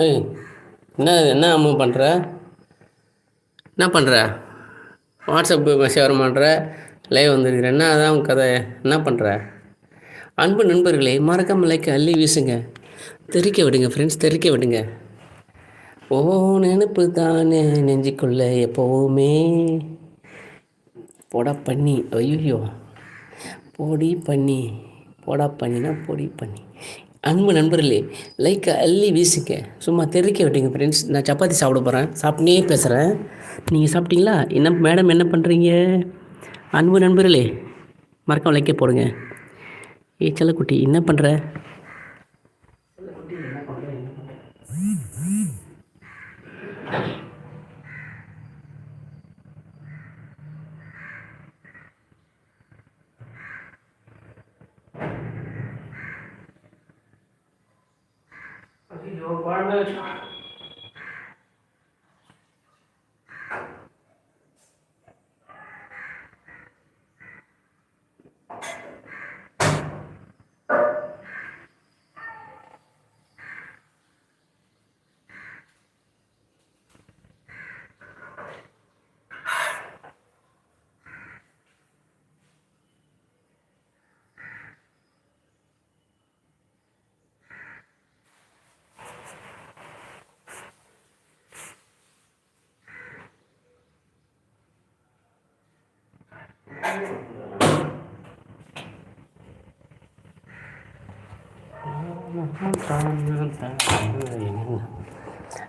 ஏய் என்ன என்ன அம்மா பண்ணுற என்ன பண்ணுற வாட்ஸ்அப் மெசேஜ் வர மாட்ற? லைவ் வந்துருக்குற. என்ன அதான் உன் கதை? என்ன பண்ணுற அன்பு நண்பர்களே மறக்காமல் லைக் அள்ளி வீசுங்க. தெரிக்க விடுங்க ஃப்ரெண்ட்ஸ் தெரிக்க விடுங்க. ஓ நினப்பு தானே நெஞ்சிக்குள்ள எப்போவுமே. போடா பண்ணி ஐயோ பொடி பண்ணி போடா பண்ணினா பொடி பண்ணி அன்பு நண்பர்களே லைக் அள்ளி வீசுங்க சும்மா தெரிக்க விட்டுங்க ஃப்ரெண்ட்ஸ் நான் சப்பாத்தி சாப்பிட போகிறேன் சாப்பிட்டே பேசுகிறேன் நீங்கள் சாப்பிட்டீங்களா? என்ன மேடம் என்ன பண்ணுறீங்க அன்பு நண்பர்களே மறக்காம லைக்கே போடுங்க. ஏ செல்லக்குட்டி என்ன பண்ணுற 嗯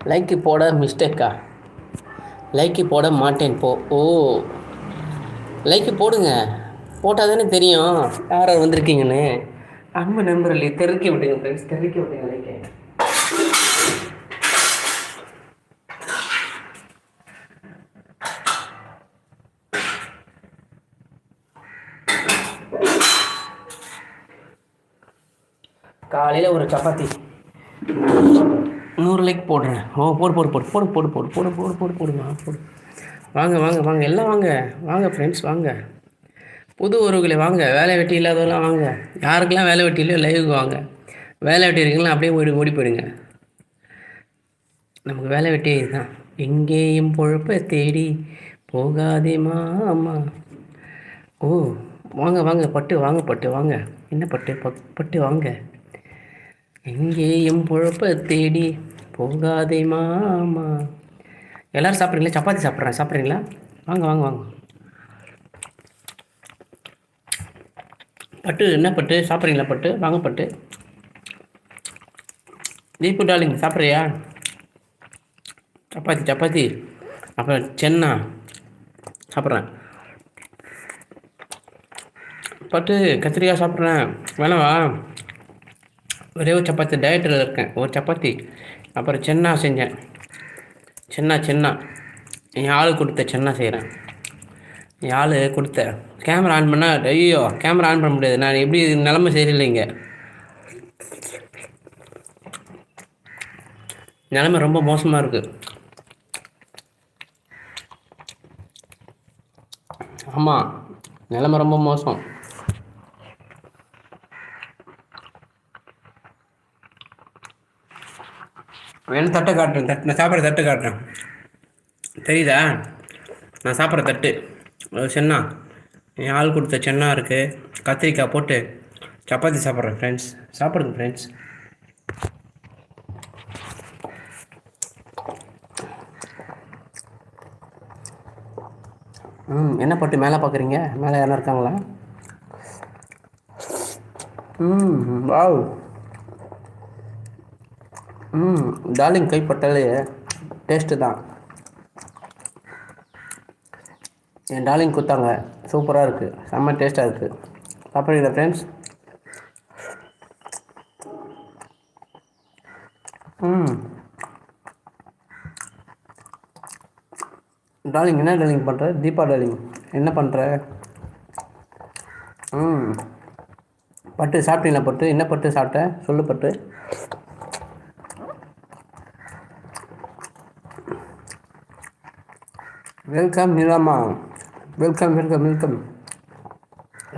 லைக்கு போட மிஸ்டேக்கா லைக்கு போட மாட்டேன் போ. ஓ. லைக்கு போடுங்க. போட்டால் தானே தெரியும். யார் வந்திருக்கீங்கன்னு. அன்பு நண்பர்களே தெருக்கி விட்டுங்க ஃப்ரெண்ட்ஸ் தெருக்கி விட்டுங்க லைக்கை காலையில் ஒரு சப்பாத்தி நூறு லைக் போடுறேன் ஓ போடு போடு போடு போடு போடு போடு போடு போடு போடு போடுமா போடு வாங்க வாங்க வாங்க எல்லாம் வாங்க வாங்க ஃப்ரெண்ட்ஸ் வாங்க புது உறவுகளை வாங்க வேலை வெட்டி இல்லாதவெல்லாம் வாங்க யாருக்கெல்லாம் வேலை வெட்டி இல்லையோ லைவுக்கு வாங்க வேலை வெட்டி இருக்கீங்களா அப்படியே ஓடி ஓடி போயிடுங்க நமக்கு வேலை வெட்டியே இதுதான் எங்கேயும் பொழப்ப தேடி போகாதே மாமா ஓ வாங்க வாங்க பட்டு வாங்க பட்டு வாங்க என்ன பட்டு பட்டு வாங்க எங்கேயும் பொழப்ப தேடி போகாதே மாமா. எல்லோரும் சாப்பிட்றீங்களா? சப்பாத்தி சாப்பிட்றேன் சாப்பிட்றீங்களா? வாங்க வாங்க வாங்க. பட்டு என்ன பட்டு? சாப்பிட்றீங்களா பட்டு? வாங்க பட்டு. தீப்பு டாலிங் சாப்பிட்றியா? சப்பாத்தி சப்பாத்தி. அப்புறம் சென்னா சாப்பிட்றேன். பட்டு கத்திரிக்காய் சாப்பிட்றேன். வேணாவா? ஒரே ஒரு சப்பாத்தி டயட்டில் இருக்கேன். ஒரு சப்பாத்தி. அப்புறம் சென்னா செஞ்சேன். சென்னா சென்னா. என் ஆள் கொடுத்த சென்னா செய்கிறேன் என் ஆள் கொடுத்த. கேமரா ஆன் பண்ணால் ஐயோ கேமரா ஆன் பண்ண முடியாது. நான் எப்படி நிலமை சரியில்லைங்க. நிலமை ரொம்ப மோசமாக இருக்குது ஆமாம் நிலமை ரொம்ப மோசம். வேணும் தட்டை காட்டுறேன். தட்டு நான் சாப்பிட்ற தட்டு காட்டுறேன். தெரியுதா? நான் சாப்பிட்ற தட்டு. அது சென்னா. என் ஆள் கொடுத்த சென்னா இருக்குது கத்திரிக்காய் போட்டு சப்பாத்தி சாப்பிட்றேன் ஃப்ரெண்ட்ஸ் சாப்பிடுங்க ஃப்ரெண்ட்ஸ் ம் என்ன பட்டு மேலே பார்க்குறீங்க? மேலே யாரும் இருக்காங்களா? ம் வாவ். ம் டார்லிங் கைப்பட்டாலே டேஸ்ட்டு தான். என் டார்லிங் கொடுத்தாங்க. சூப்பராக இருக்குது செம்ம டேஸ்ட்டாக இருக்குது சாப்பிட்றீங்களா ஃப்ரெண்ட்ஸ் ம். டார்லிங் என்ன டார்லிங் பண்ணுற தீபா டார்லிங். என்ன பண்ணுற ம். பட்டு சாப்பிட்டீங்களா பட்டு? என்ன பட்டு சாப்பிட்ட? சொல்லு பட்டு. வெல்கம் நிலாமா வெல்கம் வெல்கம் வெல்கம்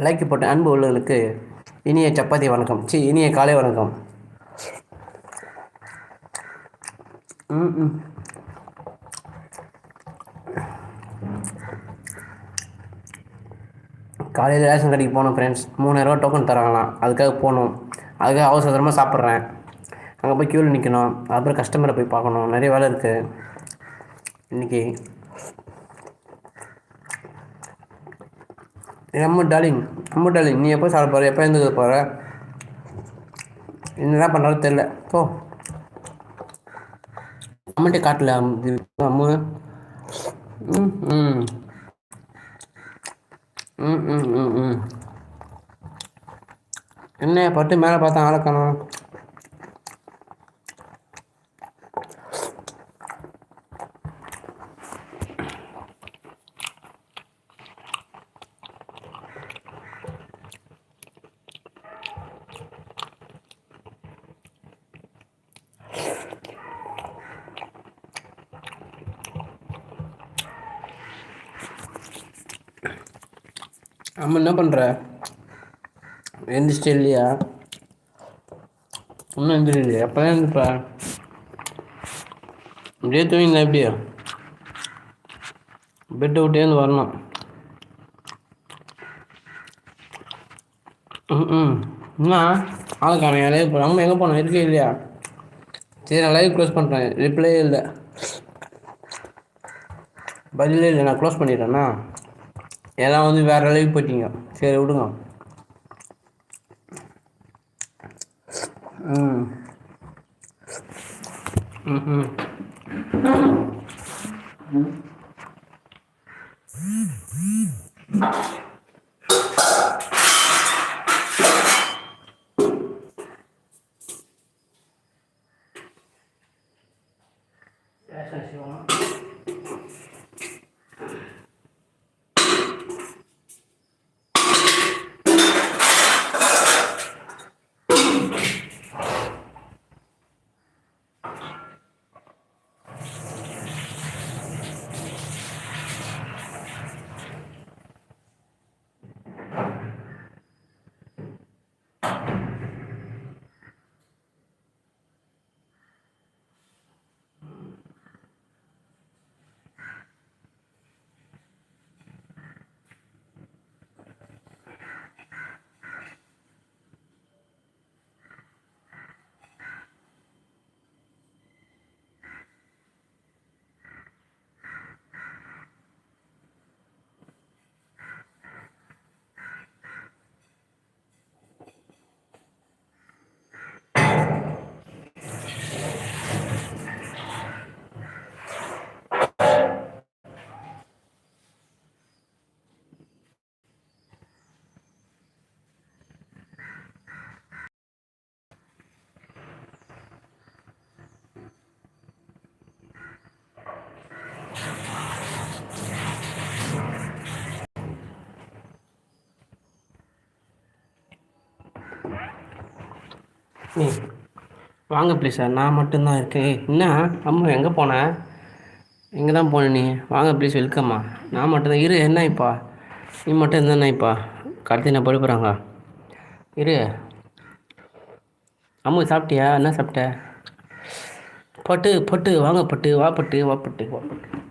லைக் போட்ட அன்பு உள்ளவர்களுக்கு இனிய சப்பாத்தி வணக்கம். சி இனிய காலை வணக்கம். காலையில் ரேஷன் கடைக்கு போகணும் ஃப்ரெண்ட்ஸ் மூணாயிரரூவா டோக்கன் தராங்களாம். அதுக்காக போகணும் அதுக்காக அவசரமாக சாப்பிட்றேன். அங்கே போய் க்யூவில் நிற்கணும் அப்புறம் கஸ்டமரை போய் பார்க்கணும். நிறைய வேலை இருக்குது இன்றைக்கி அம்மு டாலிங் அம்மு டாலிங் நீ எப்போ சாப்பிட போகிற எப்போ எழுந்துக்க போகிற என்ன பண்ணாலும் தெரில போ. அம்மன்ட்டே காட்டல அம்மு ம் ம். ம் ம் ம் ம். என்ன பட்டு மேலே பார்த்தா ஆளை நம்ம என்ன பண்ணுற எந்திரிச்சிட்டு இல்லையா? இன்னும் எந்திரிலையா எப்போ தான் எழுந்துப்பா அப்படியே தூங்கினா எப்படியா பெட்டை விட்டேந்து வரணும். ம் ம். என்ன? ஆளுக்கான காணும் இப்போ நம்ம அம்மா எங்கே போனோம்? இருக்கே இல்லையா? சரி நான் லைவ் க்ளோஸ் பண்ணுறேன் ரிப்ளே இல்லை. பதிலே இல்லை. நான் க்ளோஸ் பண்ணிடுறேண்ணா எல்லாம் வந்து வேற அளவுக்கு போயிட்டீங்க. சரி விடுங்க. ம். ம் நீ வாங்க ப்ளீஸ் சார் நான் மட்டும்தான் இருக்கேன். என்ன அம்மா எங்கே போனேன் எங்கே தான் போன நீ? வாங்க ப்ளீஸ் வெல்கம்மா நான் மட்டும்தான் இரு என்ன இப்பா? நீ மட்டும் இருந்தா இப்பா? கடத்தி நான் படுப்புறாங்க இரு. அம்மு சாப்பிட்டியா? என்ன சாப்பிட்ட? பட்டு பட்டு வாங்க பட்டு வா பட்டு வா பட்டு வா பட்டு.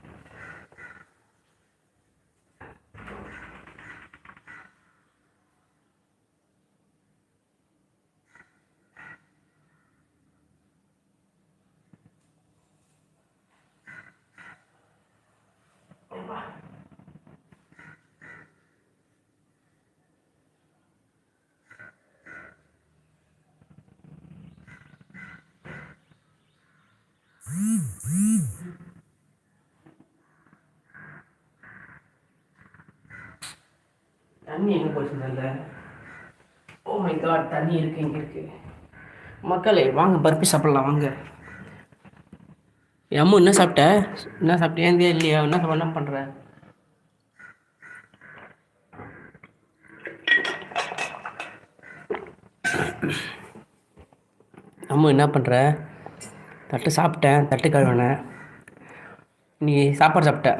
தண்ணி எங்கே போச்சு நல்ல ஓ மை காட் தண்ணி இருக்கு இங்கே இருக்கு. மக்களே வாங்க பர்பி சாப்பிடலாம் வாங்க. அம்மு என்ன சாப்பிட்ட? என்ன சாப்பிட்டியா இல்லையா? என்ன என்ன பண்ணுற அம்மு என்ன பண்ணுற தட்டு சாப்பிட்டேன் தட்டு கழுவினேன். நீ சாப்பாடு சாப்பிட்ட?